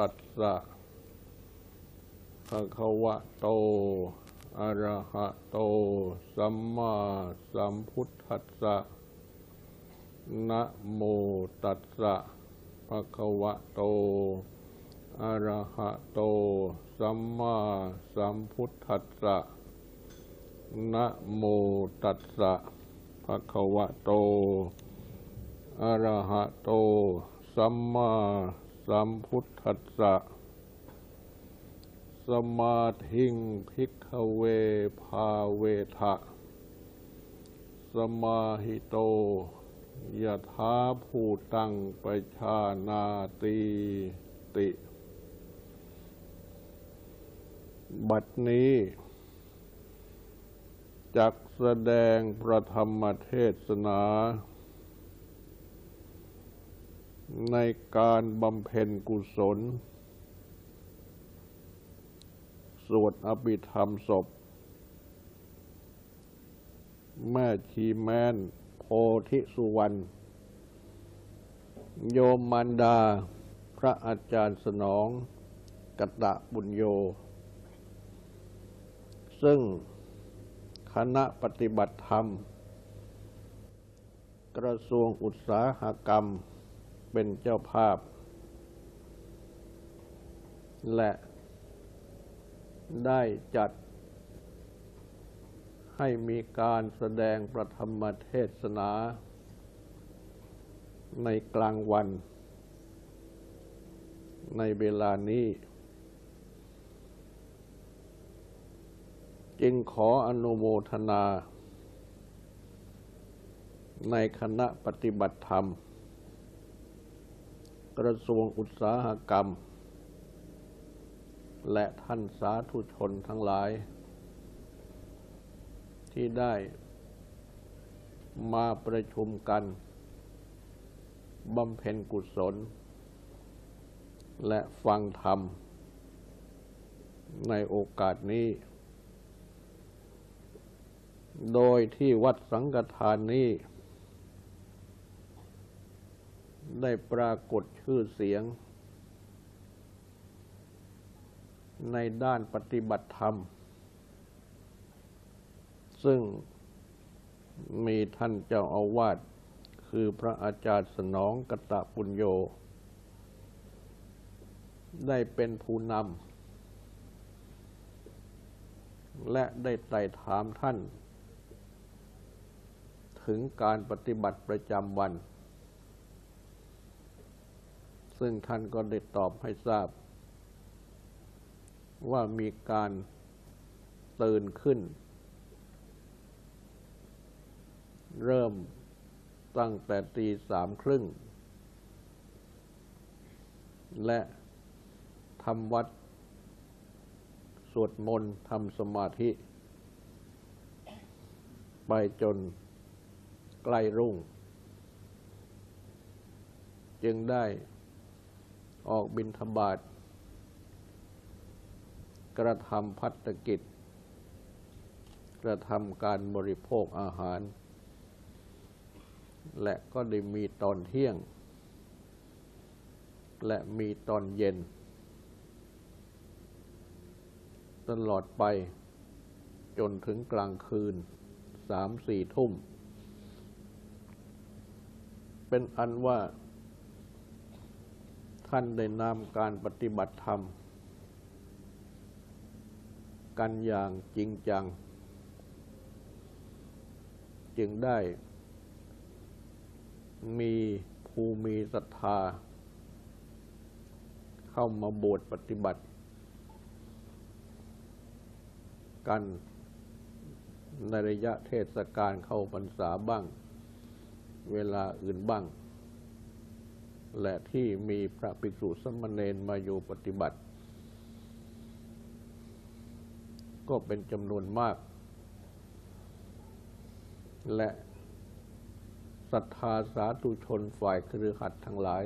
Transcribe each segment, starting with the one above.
ตัสสะภะคะวะโต อะระหะโต สัมมาสัมพุทธัสสะ นะโมตัสสะภะคะวะโต อะระหะโต สัมมาสัมพุทธัสสะ นะโมตัสสะภะคะวะโต อะระหะโต สัมมา สัมพุทธัสสะ สมาธิงพิกเวภาเวทะ สมาหิโตยะถาภูตังปชานาตีติ บัดนี้จักแสดงประธรรมเทศนา ในการบำเพ็ญกุศล สวดอภิธรรมศพ แม่ชีแมนโพธิสุวรรณโยมมันดา พระอาจารย์สนอง กตะบุญโย ซึ่งคณะปฏิบัติธรรม กระทรวงอุตสาหกรรม เป็นเจ้าภาพ และได้จัด ให้มีการแสดงประธรรมเทศนา ในกลางวัน ในเวลานี้ จึงขออนุโมทนา ในคณะปฏิบัติธรรม กระทรวงอุตสาหกรรม และท่านสาธุชนทั้งหลาย ที่ได้มาประชุมกันบำเพ็ญกุศล และฟังธรรม ในโอกาสนี้ โดยที่วัดสังฆทานนี้ ได้ปรากฏชื่อเสียง ในด้านปฏิบัติธรรม ซึ่งมีท่านเจ้าอาวาสคือพระอาจารย์สนองกตะปุญโย ได้เป็นผู้นำ และได้ไต่ถามท่าน ถึงการปฏิบัติประจำวัน ซึ่งท่านก็ได้ตอบให้ทราบ ว่ามีการตื่นขึ้น เริ่มตั้งแต่ตีสามครึ่ง และทำวัดสวดมนต์ทำสมาธิ ไปจนใกล้รุ่ง จึงได้ ออกบินทบาทกระทำพัฒกิจ กระทำการบริโภคอาหาร และก็ได้มีตอนเที่ยง และมีตอนเย็น ตลอดไปจนถึงกลางคืนสามสี่ทุ่ม เป็นอันว่า ท่านได้นำการปฏิบัติธรรม กันอย่างจริงจัง จึงได้ มีภูมิศรัทธา เข้ามาบวชปฏิบัติ กันในระยะเทศกาลเข้าพรรษาบ้าง เวลาอื่นบ้าง และที่มีพระภิกษุสมณเณรมาอยู่ปฏิบัติ ก็เป็นจำนวนมาก และศรัทธาสาธุชนฝ่ายครือขัดทั้งหลาย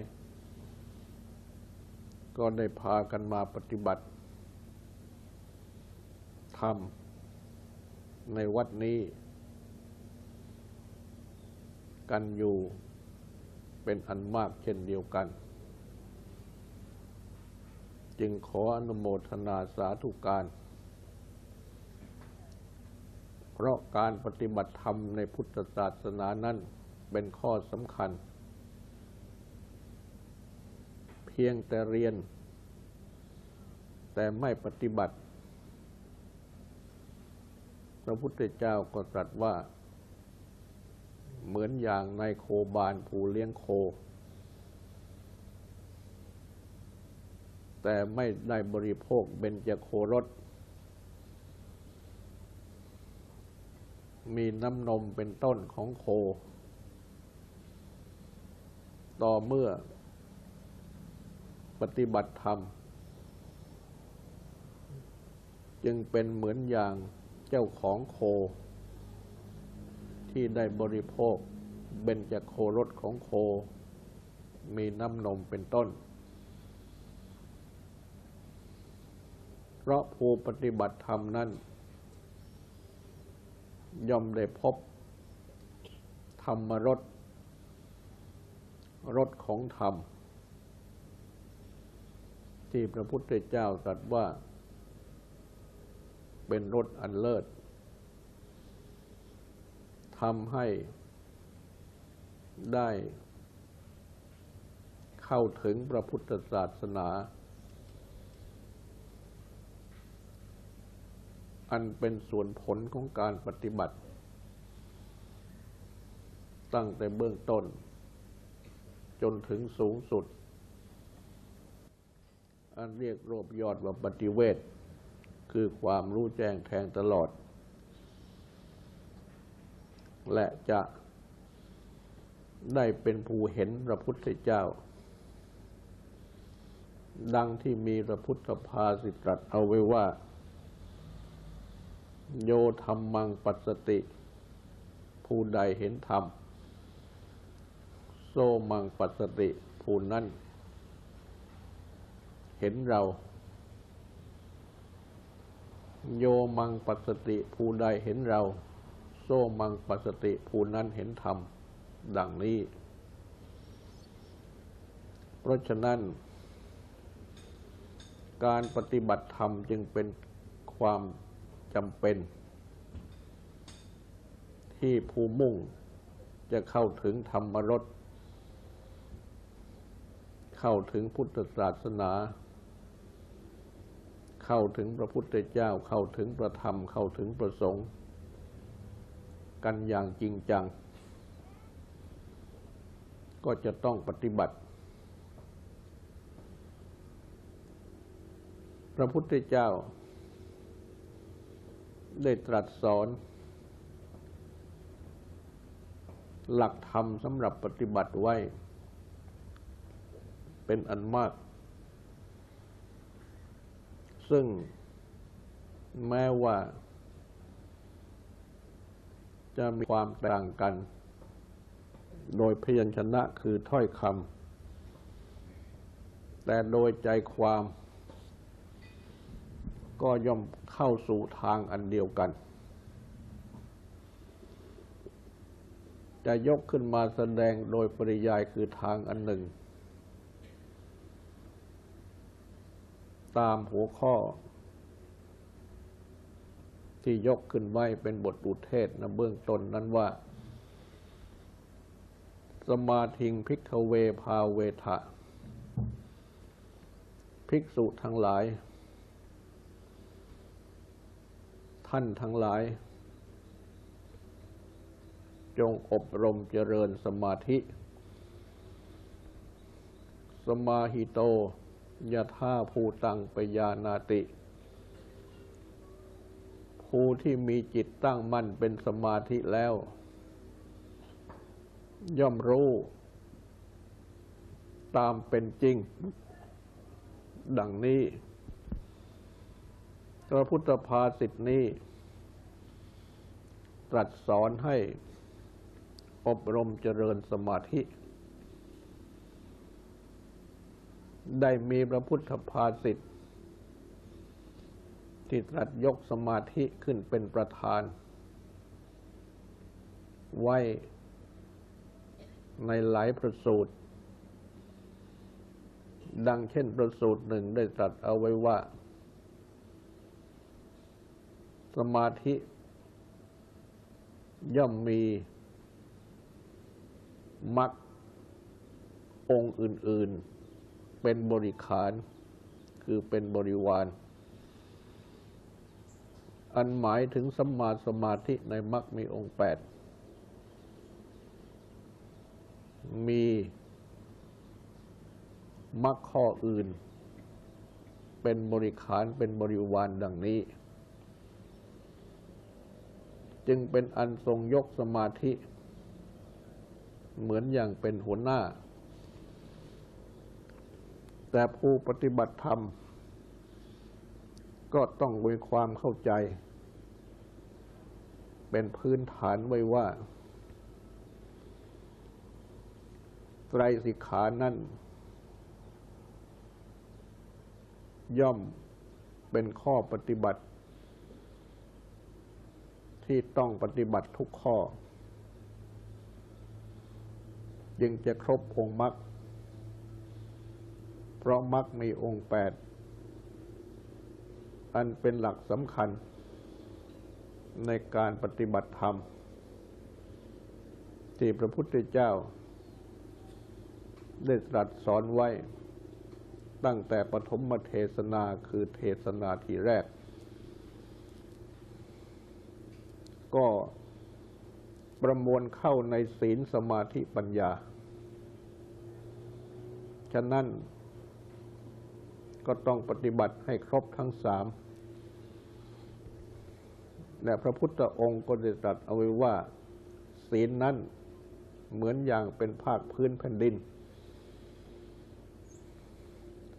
ก็ได้พากันมาปฏิบัติธรรมในวัดนี้ กันอยู่ เป็นอันมากเช่นเดียวกัน จึงขออนุโมทนาสาธุการ เพราะการปฏิบัติธรรมในพุทธศาสนานั้นเป็นข้อสำคัญ เพียงแต่เรียน แต่ไม่ปฏิบัติ พระพุทธเจ้าก็ตรัสว่า เหมือนอย่างในโคบานผู้เลี้ยงโค แต่ไม่ได้บริโภคเบญจโครส มีน้ำนมเป็นต้นของโค ต่อเมื่อปฏิบัติธรรม จึงเป็นเหมือนอย่างเจ้าของโค ที่ได้บริโภคเบญจโครสของโค มีน้ำนมเป็นต้น เพราะผู้ปฏิบัติธรรมนั้น ย่อมได้พบ ธรรมรสรสของธรรม ที่พระพุทธเจ้าตรัสว่า เป็นรสอันเลิศ ทำให้ได้เข้าถึงพระพุทธศาสนา อันเป็นส่วนผลของการปฏิบัติ ตั้งแต่เบื้องต้น จนถึงสูงสุด อันเรียกรวบยอดว่าปฏิเวทคือความรู้แจ้งแทงตลอด และจะได้เป็นผู้เห็นพระพุทธเจ้า ดังที่มีพระพุทธภาสิตรัสเอาไว้ว่า โยธรรมังปัสสติ ผู้ใดเห็นธรรม โซมังปัสสติผู้นั้นเห็นเรา โยมังปัสสติผู้ใดเห็นเรา โซมังปัสติผู้นั้นเห็นธรรม ดังนี้ เพราะฉะนั้น การปฏิบัติธรรมจึงเป็นความจำเป็น ที่ผู้มุ่งจะเข้าถึงธรรมรสเข้าถึงพุทธศาสนา เข้าถึงพระพุทธเจ้าเข้าถึงพระธรรมเข้าถึงประสงค์ กันอย่างจริงจัง ก็จะต้องปฏิบัติ พระพุทธเจ้า ได้ตรัสสอน หลักธรรมสำหรับปฏิบัติไว้ เป็นอันมาก ซึ่งแม้ว่า จะมีความต่างกัน โดยพยัญชนะคือถ้อยคำแต่โดยใจความ ก็ย่อมเข้าสู่ทางอันเดียวกัน จะยกขึ้นมาแสดงโดยปริยายคือทางอันหนึ่ง ตามหัวข้อ ที่ยกขึ้นไว้เป็นบทอุเทศนะเบื้องต้นนั้นว่า สมาธิงพิกเวพาเวทะ ภิกษุทั้งหลาย ท่านทั้งหลาย จงอบรมเจริญสมาธิ สมาหิโตยะท่าภูตังปยานาติ ผู้ที่มีจิตตั้งมั่นเป็นสมาธิแล้ว ย่อมรู้ ตามเป็นจริง ดังนี้ พระพุทธภาสิทธินี้ ตรัสสอนให้อบรมเจริญสมาธิ ได้มีพระพุทธภาสิทธิ ที่ตรัสยกสมาธิขึ้นเป็นประธาน ไว้ในหลายประสูตร ดังเช่นประสูตรหนึ่งได้ตรัสเอาไว้ว่า สมาธิย่อมมีมรรคองค์อื่น ๆ เป็นบริขาร คือเป็นบริวาร อันหมายถึงสัมมาสมาธิในมรรคมีองค์แปด มีมรรคข้ออื่น เป็นบริขารเป็นบริวารดังนี้ จึงเป็นอันทรงยกสมาธิ เหมือนอย่างเป็นหัวหน้า แต่ผู้ปฏิบัติธรรมก็ต้องมีความเข้าใจ เป็นพื้นฐานไว้ว่าไตรสิกขานั้นย่อมเป็นข้อปฏิบัติ ที่ต้องปฏิบัติทุกข้อ จึงจะครบองค์มรรคเพราะมรรคมีองค์แปดอันเป็นหลักสำคัญ ในการปฏิบัติธรรม ที่พระพุทธเจ้า ได้ตรัสสอนไว้ ตั้งแต่ปฐมเทศนาคือเทศนาที่แรก ก็ประมวลเข้าในศีลสมาธิปัญญา ฉะนั้นก็ต้องปฏิบัติให้ครบทั้งสาม และพระพุทธองค์ก็ได้ตรัสเอาไว้ว่า ศีลนั้นเหมือนอย่างเป็นภาคพื้นแผ่นดิน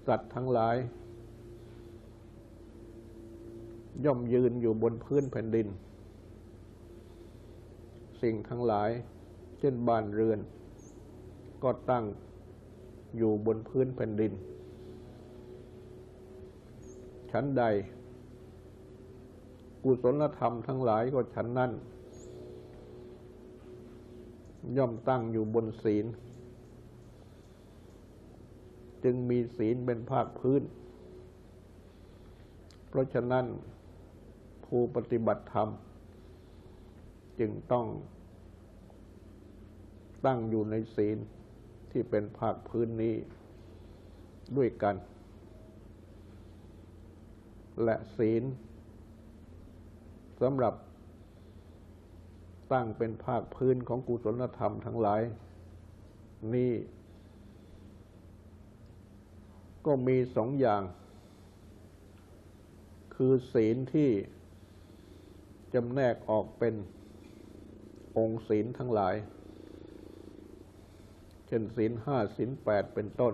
สัตว์ทั้งหลาย ย่อมยืนอยู่บนพื้นแผ่นดิน สิ่งทั้งหลาย เช่นบ้านเรือน ก็ตั้งอยู่บนพื้นแผ่นดิน ชั้นใด กุศลธรรมทั้งหลายก็ชั้นนั้นย่อมตั้งอยู่บนศีล จึงมีศีลเป็นภาคพื้น เพราะฉะนั้นผู้ปฏิบัติธรรม จึงต้องตั้งอยู่ในศีลที่เป็นภาคพื้นนี้ด้วยกัน และศีล สำหรับตั้งเป็นภาคพื้นของกุศลธรรมทั้งหลาย นี่ ก็มีสองอย่าง คือศีลที่จำแนกออกเป็นองค์ศีลทั้งหลาย เช่นศีลห้าศีลแปดเป็นต้น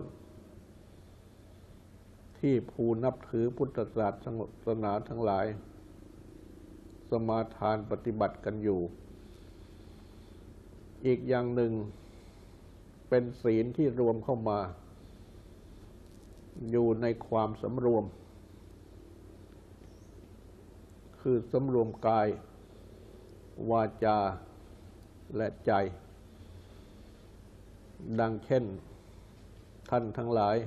ที่ผู้นับถือพุทธศาสนาทั้งหลาย สมาทานปฏิบัติกันอยู่ อีกอย่างหนึ่ง เป็นศีลที่รวมเข้ามา อยู่ในความสำรวม คือสำรวมกาย วาจาและใจ ดังเช่น ท่านทั้งหลาย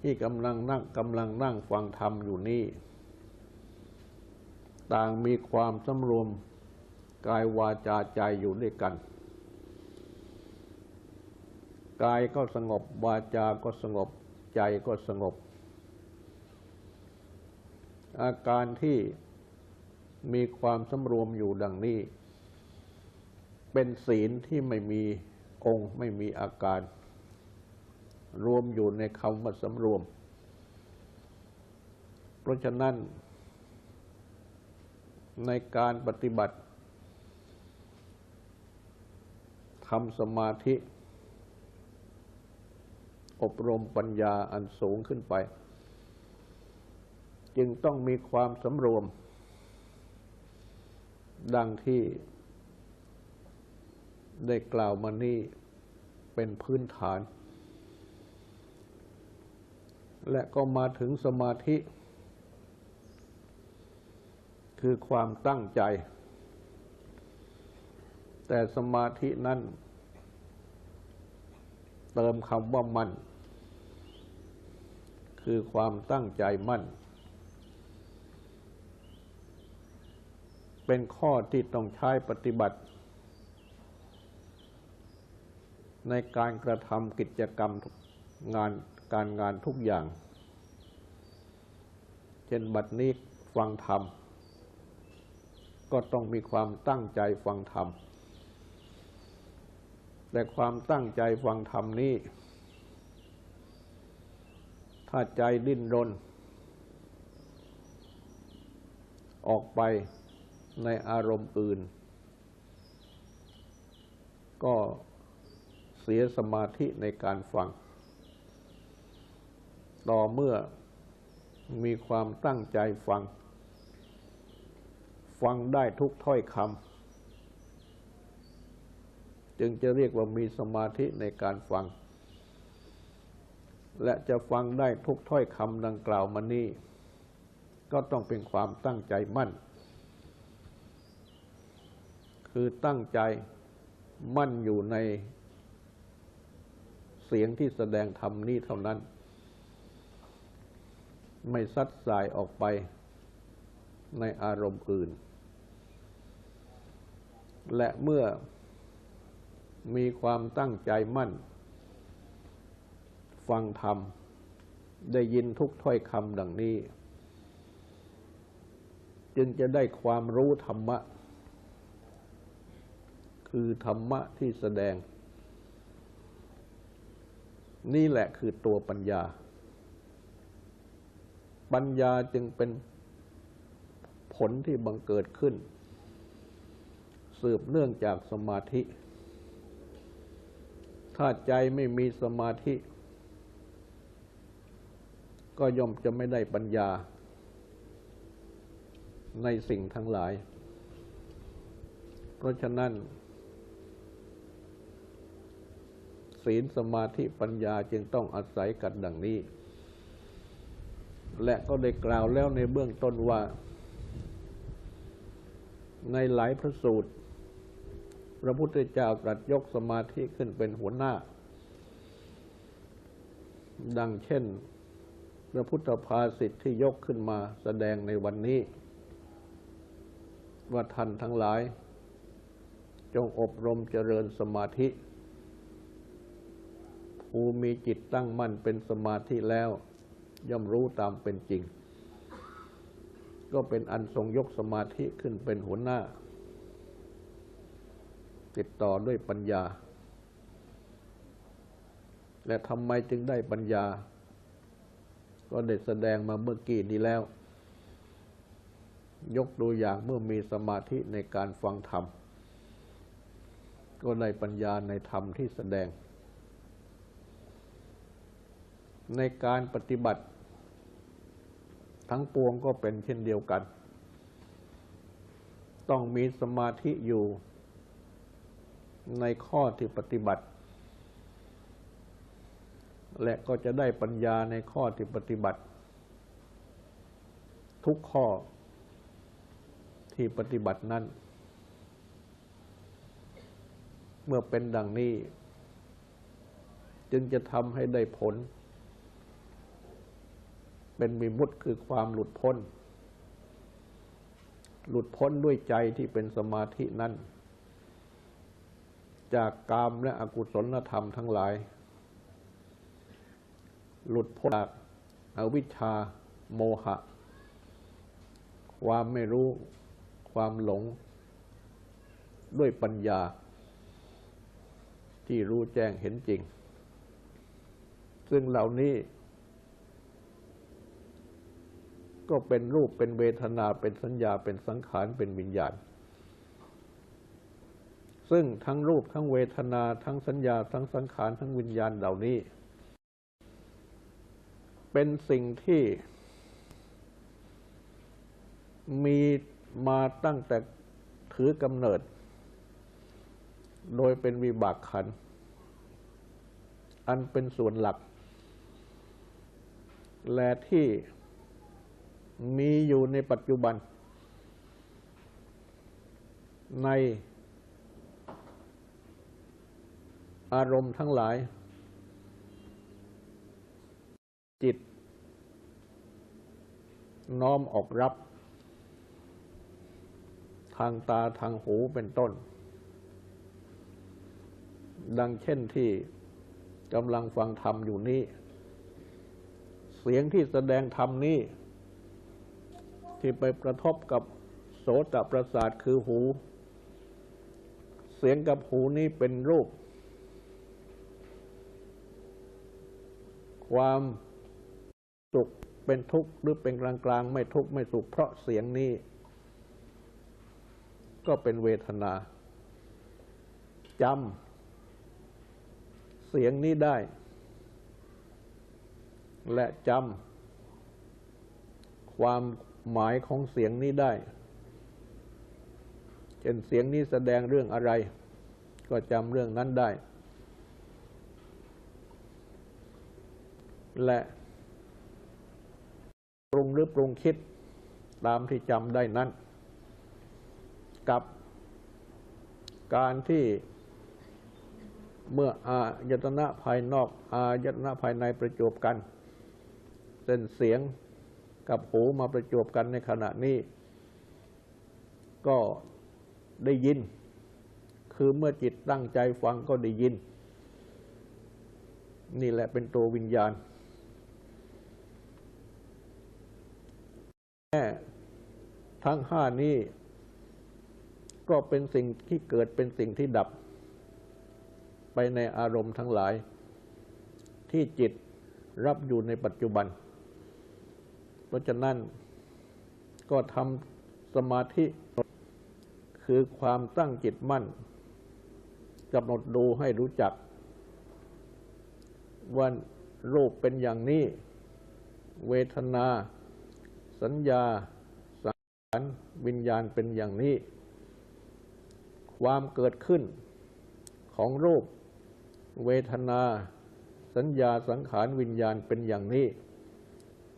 ที่กำลังนั่งกำลังนั่งฟังธรรมอยู่นี่ ต่างมีความสำรวมกายวาจาใจอยู่ด้วยกัน กายก็สงบวาจาก็สงบใจก็สงบ อาการที่มีความสำรวมอยู่ดังนี้ เป็นศีลที่ไม่มีองค์ไม่มีอาการ รวมอยู่ในคำว่าสำรวม เพราะฉะนั้น ในการปฏิบัติทำสมาธิ อบรมปัญญาอันสูงขึ้นไป จึงต้องมีความสำรวม ดังที่ได้กล่าวมานี่เป็นพื้นฐาน และก็มาถึงสมาธิ คือความตั้งใจ แต่สมาธินั้นเติมคำว่ามั่น คือความตั้งใจมั่น เป็นข้อที่ต้องใช้ปฏิบัติ ในการกระทำกิจกรรมงานการงานทุกอย่าง เช่นบัดนี้ฟังธรรม ก็ต้องมีความตั้งใจฟังธรรม แต่ความตั้งใจฟังธรรมนี้ ถ้าใจดิ้นรน ออกไปในอารมณ์อื่น ก็เสียสมาธิในการฟัง ต่อเมื่อมีความตั้งใจฟัง ฟังได้ทุกถ้อยคำจึงจะเรียกว่ามีสมาธิในการฟัง และจะฟังได้ทุกถ้อยคำดังกล่าวมานี้ก็ต้องเป็นความตั้งใจมั่น คือตั้งใจมั่นอยู่ในเสียงที่แสดงธรรมนี้เท่านั้น ไม่ซัดสายออกไปในอารมณ์อื่น และเมื่อมีความตั้งใจมั่น ฟังธรรม ได้ยินทุกถ้อยคำดังนี้ จึงจะได้ความรู้ธรรมะ คือธรรมะที่แสดง นี่แหละคือตัวปัญญา ปัญญาจึงเป็นผลที่บังเกิดขึ้น สืบเนื่องจากสมาธิ ถ้าใจไม่มีสมาธิ ก็ย่อมจะไม่ได้ปัญญา ในสิ่งทั้งหลาย เพราะฉะนั้น ศีลสมาธิปัญญาจึงต้องอาศัยกันดังนี้ และก็ได้กล่าวแล้วในเบื้องต้นว่าในหลายพระสูตร พระพุทธเจ้าตรัสยกสมาธิขึ้นเป็นหัวหน้า ดังเช่น พระพุทธภาษิตที่ยกขึ้นมาแสดงในวันนี้ ว่าท่านทั้งหลาย จงอบรมเจริญสมาธิผู้มีจิตตั้งมั่นเป็นสมาธิแล้ว ย่อมรู้ตามเป็นจริง ก็เป็นอันทรงยกสมาธิขึ้นเป็นหัวหน้า ติดต่อด้วยปัญญา และทำไมจึงได้ปัญญา ก็ได้แสดงมาเมื่อกี้นี้แล้ว ยกตัวอย่างเมื่อมีสมาธิในการฟังธรรม ก็ได้ปัญญาในธรรมที่แสดง ในการปฏิบัติ ทั้งปวงก็เป็นเช่นเดียวกัน ต้องมีสมาธิอยู่ ในข้อที่ปฏิบัติ และก็จะได้ปัญญาในข้อที่ปฏิบัติ ทุกข้อที่ปฏิบัตินั้น เมื่อเป็นดังนี้ จึงจะทำให้ได้ผล เป็นมีมุติคือความหลุดพ้น หลุดพ้นด้วยใจที่เป็นสมาธินั้น จากกามและอกุศลธรรมทั้งหลาย หลุดพ้นจากอวิชชาโมหะ ความไม่รู้ ความหลง ด้วยปัญญา ที่รู้แจ้งเห็นจริง ซึ่งเหล่านี้ ก็เป็นรูปเป็นเวทนาเป็นสัญญาเป็นสังขารเป็นวิญญาณ ซึ่งทั้งรูปทั้งเวทนา ทั้งสัญญา ทั้งสังขาร ทั้งวิญญาณเหล่านี้ เป็นสิ่งที่ มีมาตั้งแต่ถือกำเนิด โดยเป็นวิบากขัน อันเป็นส่วนหลัก และที่มีอยู่ในปัจจุบันใน อารมณ์ทั้งหลาย จิต น้อมออกรับ ทางตาทางหูเป็นต้น ดังเช่นที่กำลังฟังธรรมอยู่นี้ เสียงที่แสดงธรรมนี้ ที่ไปกระทบกับโสตประสาทคือหู เสียงกับหูนี้เป็นรูป ความสุขเป็นทุกข์หรือเป็นกลางกลางไม่ทุกข์ไม่สุขเพราะเสียงนี้ ก็เป็นเวทนาจำเสียงนี้ได้ และจำความหมายของเสียงนี้ได้เช่นเสียงนี้แสดงเรื่องอะไร ก็จำเรื่องนั้นได้ และปรุงหรือปรุงคิดตามที่จำได้นั้น กับการที่เมื่ออายตนะภายนอกอายตนะภายในประจบกัน เส้นเสียงกับหูมาประจบกันในขณะนี้ ก็ได้ยิน คือเมื่อจิตตั้งใจฟังก็ได้ยิน นี่แหละเป็นตัววิญญาณ แม่ทั้งห้านี้ ก็เป็นสิ่งที่เกิดเป็นสิ่งที่ดับ ไปในอารมณ์ทั้งหลาย ที่จิตรับอยู่ในปัจจุบัน เพราะฉะนั้นก็ทำสมาธิ คือความตั้งจิตมั่นกำหนดดูให้รู้จัก ว่ารูปเป็นอย่างนี้ เวทนา สัญญาสังขารวิญญาณเป็นอย่างนี้ ความเกิดขึ้นของรูป เวทนา สัญญาสังขารวิญญาณเป็นอย่างนี้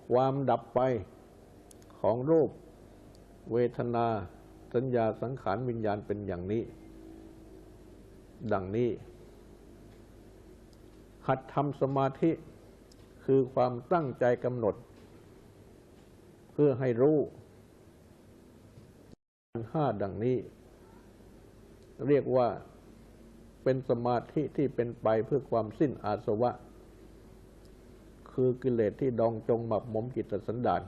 ความดับไปของรูป เวทนา สัญญาสังขารวิญญาณเป็นอย่างนี้ ดังนี้ หัดทำสมาธิคือความตั้งใจกำหนด พื่อให้รู้ห้าดังนี้ เรียกว่าเป็นสมาธิที่เป็นไปเพื่อความสิ้นอาสวะ คือกิเลสที่ดองจงหมักหมมจิตสันดาน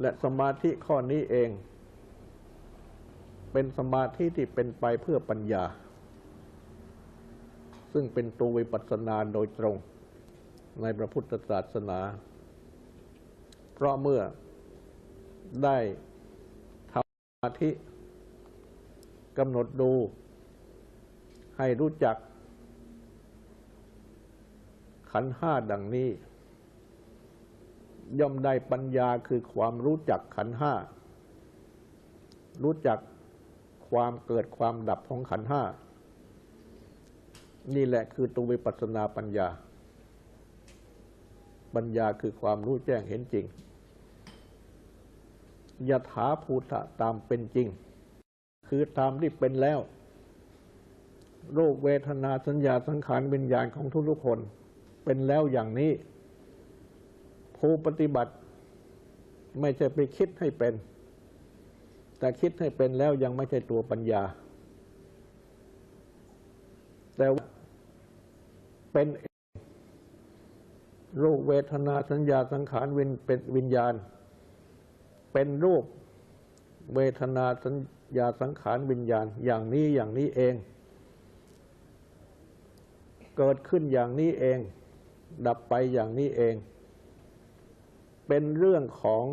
และสมาธิข้อนี้เอง เป็นสมาธิที่เป็นไปเพื่อปัญญา ซึ่งเป็นตัววิปัสสนาโดยตรงในพระพุทธศาสนา เพราะเมื่อได้ทำสมาธิกำหนดดู ให้รู้จัก ขันห้าดังนี้ ย่อมได้ปัญญาคือความรู้จักขันห้า รู้จักความเกิดความดับของขันห้า นี่แหละคือตัววิปัสสนาปัญญา ปัญญาคือความรู้แจ้งเห็นจริง ยถาภูตะตามเป็นจริง คือตามที่เป็นแล้ว โรคเวทนาสัญญาสังขารวิญญาณของทุกๆคน เป็นแล้วอย่างนี้ ผู้ปฏิบัติ ไม่ใช่ไปคิดให้เป็น แต่คิดให้เป็นแล้วยังไม่ใช่ตัวปัญญา แต่ว่าเป็นเองรูปเวทนาสัญญาสังขารเป็นวิญญาณ เป็นรูปเวทนาสัญญาสังขารวิญญาณ อย่างนี้อย่างนี้เอง เกิดขึ้นอย่างนี้เอง ดับไปอย่างนี้เอง เป็นเรื่องของ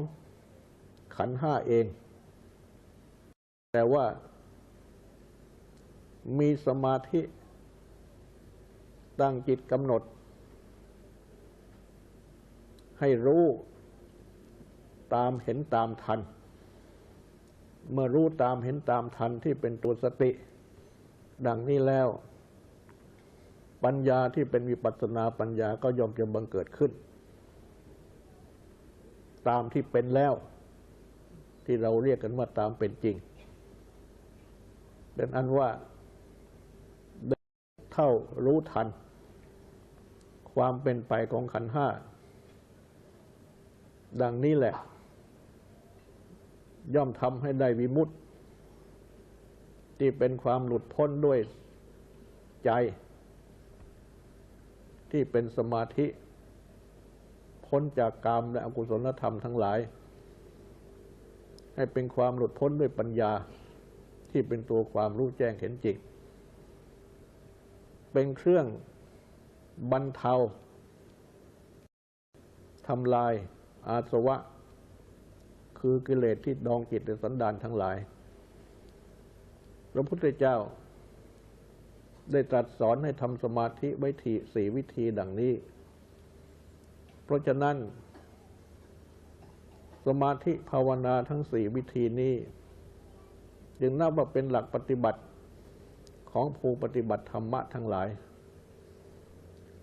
ขันห้าเอง แต่ว่ามีสมาธิตั้งจิตกำหนด ให้รู้ ตามเห็นตามทัน เมื่อรู้ตามเห็นตามทันที่เป็นตัวสติ ดังนี้แล้ว ปัญญาที่เป็นวิปัสสนาปัญญาก็ย่อมจะบังเกิดขึ้น ตามที่เป็นแล้ว ที่เราเรียกกันว่าตามเป็นจริงเป็นอันว่าได้เท่ารู้ทัน ความเป็นไปของขันห้า ดังนี้แหละ ย่อมทำให้ได้วิมุตติ ที่เป็นความหลุดพ้นด้วยใจ ที่เป็นสมาธิ พ้นจากกามและอกุศลธรรมทั้งหลาย ให้เป็นความหลุดพ้นด้วยปัญญา ที่เป็นตัวความรู้แจ้งเห็นจริงเป็นเครื่องบรรเทาทำลายอาสวะ คือกิเลสที่ดองจิตในสันดานทั้งหลาย พระพุทธเจ้า ได้ตรัสสอนให้ทำสมาธิไว้ทีสี่วิธีดังนี้ เพราะฉะนั้น สมาธิภาวนาทั้งสี่วิธีนี้ จึงนับว่าเป็นหลักปฏิบัติของผู้ปฏิบัติธรรมะทั้งหลาย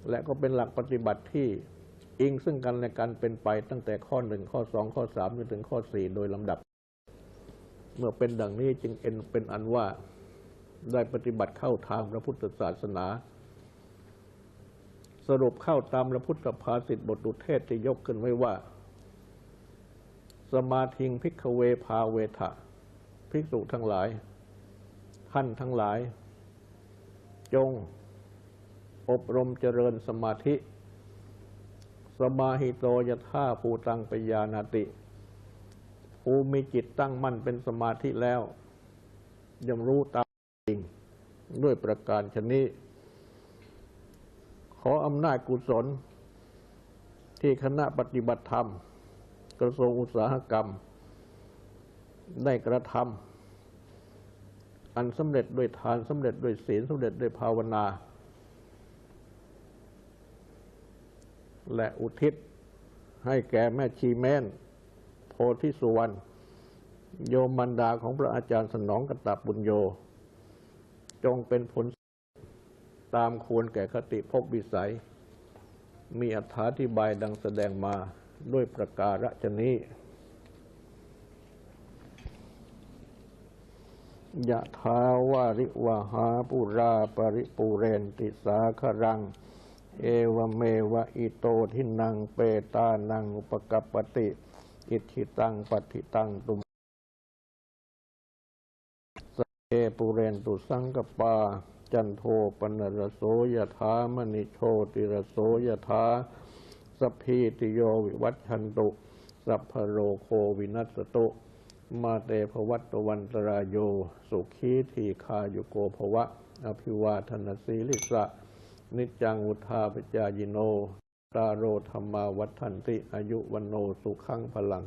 และก็เป็นหลักปฏิบัติที่ อิงซึ่งกันและกันเป็นไปตั้งแต่ข้อหนึ่งข้อสองข้อสามจนถึงข้อสี่โดยลำดับ เมื่อเป็นดังนี้จึงเอ็นเป็นอันว่าได้ปฏิบัติเข้าทางพระพุทธศาสนา สรุปเข้าตามพระพุทธภาษิตบทดุเทศที่ยกขึ้นไว้ว่า สมาธิงพิกเวพาเวทะภิกษุทั้งหลาย ท่านทั้งหลาย จง อบรมเจริญสมาธิ มาหิโตยท่าภูตังปยานาติผู้มีจิตตั้งมั่นเป็นสมาธิแล้วย่อมรู้ตามจริงด้วยประการชนี้ ขออำนาจกุศล ที่คณะปฏิบัติธรรม กระทรวงอุตสาหกรรม ได้กระทำอันสำเร็จด้วยทานสำเร็จด้วยศีลสำเร็จด้วยภาวนา และอุทิศ ให้แก่แม่ชีแม่น โพธิสุวรรณโยมมันดาของพระอาจารย์สนองกตับบุญโย จงเป็นผลตามควรแก่คติภพวิสัย มีอธิบายดังแสดงมาด้วยประการฉนี้ยะทาวาริวหาปุราปริปูเรนติสาครัง เอวเมวะอิโตทินังเปตานังอุปกัปปติ อิทิตังปฏิตังตุมสเอปุเรนตุสังกปา จันโทปนรโสยถามณิโชติรโสยถาสพีติโยวิวัชชันตุสัพพโรโควินัสตุ มาเตภวัตวันตรายโย สุขีทีคายุโกภวะ อภิวาทนสีลิสะ นิจจังวุธาปจายโน ตาโรธรรมาวัฒนติ อายุวันโนสุขังพลัง